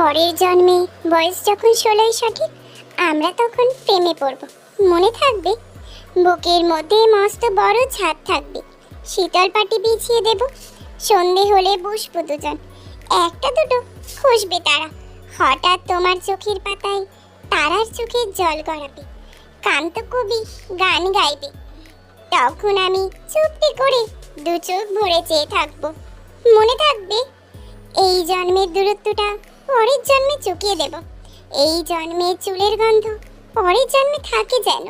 পরের জন্মে বয়স যখন ষোলোই সঠিক, আমরা তখন প্রেমে পড়ব। মনে থাকবে? বুকের মধ্যে মস্ত বড় ছাদ থাকবে। শীতল পাটি বিছিয়ে দেব। সন্ধে হলে বসবো দুজন। একটা দুটো খুশবে তারা। হঠাৎ তোমার চোখের পাতায় তারার চোখের জল গড়াবে। কান্ত কবি গান গাইবে। তখন আমি চুপটি করে দু চোখ ভরে চেয়ে থাকব। মনে থাকবে? এই জন্মের দূরত্বটা পরের জন্মে চুকিয়ে দেব। এই জন্মের চুলের গন্ধ, পরের জন্মে থাকে যেন।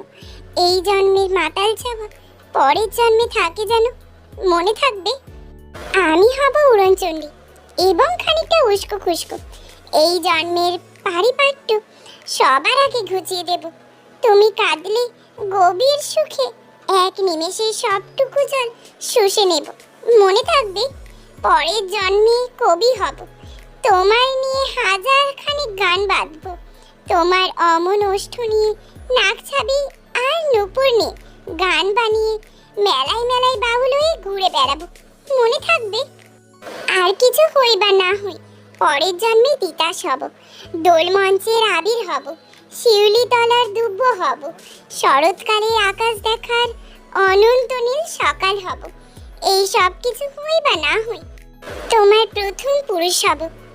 এই জন্মের মাতাল চাওয়া পরের জন্মে থাকে যেন। মনে থাকবে, আমি হব উড়নচণ্ডী এবং খানিকটা উস্কো খুস্কো। এই জন্মের পারিপাট্য সবার আগে ঘুচিয়ে দেব। তুমি কাঁদলে গভীর সুখে এক নিমেষে সবটুকু জল শুষে নেব। মনে থাকবে, পরের জন্মে কবি হব। তোমায় নিয়ে হাজার খানিক গান বাঁধব তোমার অমন ওষ্ঠ নিয়ে নাক ছাবি আর নুপুর নিয়ে গান বানিয়ে মেলায় মেলায় বাউল হয়ে ঘুরে বেড়াবো। মনে থাকবে? আর কিছু হই বা না হই, পরের জন্মে তিতাস হব। দোল মঞ্চের আবির হব, শিউলি তলার দুব্য হব। শরৎকালে আকাশ দেখার অনন্ত নীল সকাল হব। এই সব কিছু হই বা না হই, তোমার প্রথম পুরুষ হব।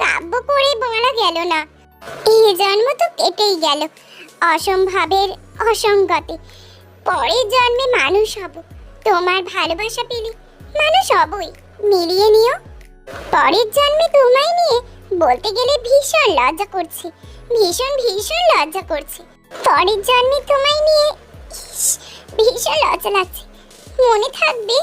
কাব্য করে বলা গেল না। এই জন্ম তো কেটেই গেল, অসম্ভাবের অসঙ্গতে। পরের জন্মে মানুষ হব, তোমার ভালোবাসা পেলে মানুষ হবই, মিলিয়ে নিও। পরের জন্মে তোমায় নিয়ে বলতে গেলে ভীষণ লজ্জা করছে, ভীষণ ভীষণ লজ্জা করছে। পরের জন্মে তোমায় নিয়ে ভীষণ লজ্জা লাগছে, মনে থাকবে